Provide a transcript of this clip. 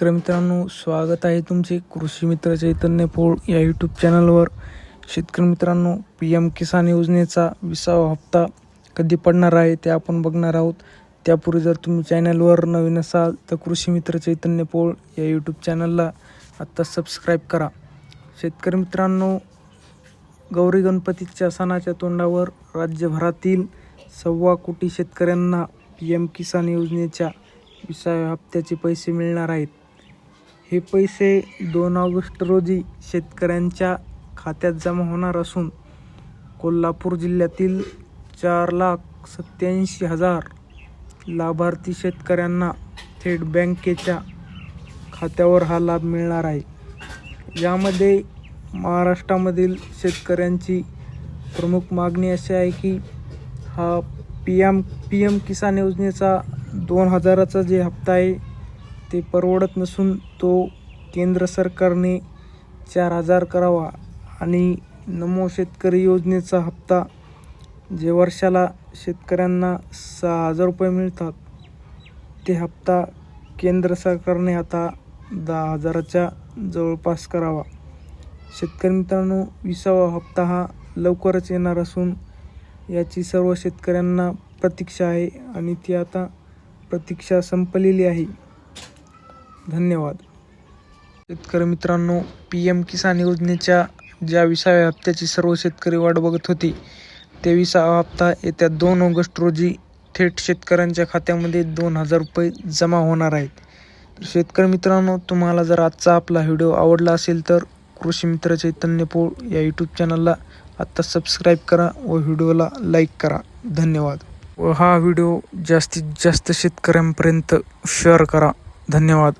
शेतकरी मित्रांनो स्वागत आहे तुमचे कृषी मित्र चैतन्य पोळ या यूट्यूब चॅनलवर शेतकरी मित्रांनो पी एम किसान योजनेचा विसावा हप्ता कधी पडणार आहे ते आपण बघणार आहोत. त्यापूर्वी जर तुम्ही चॅनलवर नवीन असाल तर कृषी मित्र चैतन्य पोळ या यूट्यूब चॅनलला आत्ता सबस्क्राईब करा. शेतकरी मित्रांनो गौरी गणपतीच्या सणाच्या तोंडावर राज्यभरातील सव्वा कोटी शेतकऱ्यांना पी एम किसान योजनेच्या विसाव्या हप्त्याचे पैसे मिळणार आहेत. हे पैसे दोन ऑगस्ट रोजी शेतकऱ्यांच्या खात्यात जमा होणार असून कोल्हापूर जिल्ह्यातील चार लाख सत्याऐंशी हजार लाभार्थी शेतकऱ्यांना थेट बँकेच्या खात्यावर हा लाभ मिळणार आहे. यामध्ये महाराष्ट्रामधील शेतकऱ्यांची प्रमुख मागणी अशी आहे की हा P M P M Kisan योजनेचा दोन हजाराचा जे हप्ता आहे ते परवडत नसून तो केंद्र सरकारने चार हजार करावा आणि नमो शेतकरी योजनेचा हप्ता जे वर्षाला शेतकऱ्यांना सहा हजार रुपये मिळतात ते हप्ता केंद्र सरकारने आता दहा हजाराच्या जवळपास करावा. शेतकरी मित्रांनो विसावा हप्ता हा लवकरच येणार असून याची सर्व शेतकऱ्यांना प्रतीक्षा आहे आणि ती आता प्रतीक्षा संपलेली आहे. धन्यवाद. शेतकरी मित्रांनो पी एम किसान योजनेच्या ज्या विसाव्या हप्त्याची सर्व शेतकरी वाट बघत होती तेविसावा हप्ता येत्या दोन ऑगस्ट रोजी थेट शेतकऱ्यांच्या खात्यामध्ये दोन हजार रुपये जमा होणार आहेत. तर शेतकरी मित्रांनो तुम्हाला जर आजचा आपला व्हिडिओ आवडला असेल तर कृषी मित्र चैतन्य पोळ या यूट्यूब चॅनलला आत्ता सबस्क्राईब करा व व्हिडिओला लाईक करा. धन्यवाद. व हा व्हिडिओ जास्तीत जास्त शेतकऱ्यांपर्यंत शेअर करा. धन्यवाद.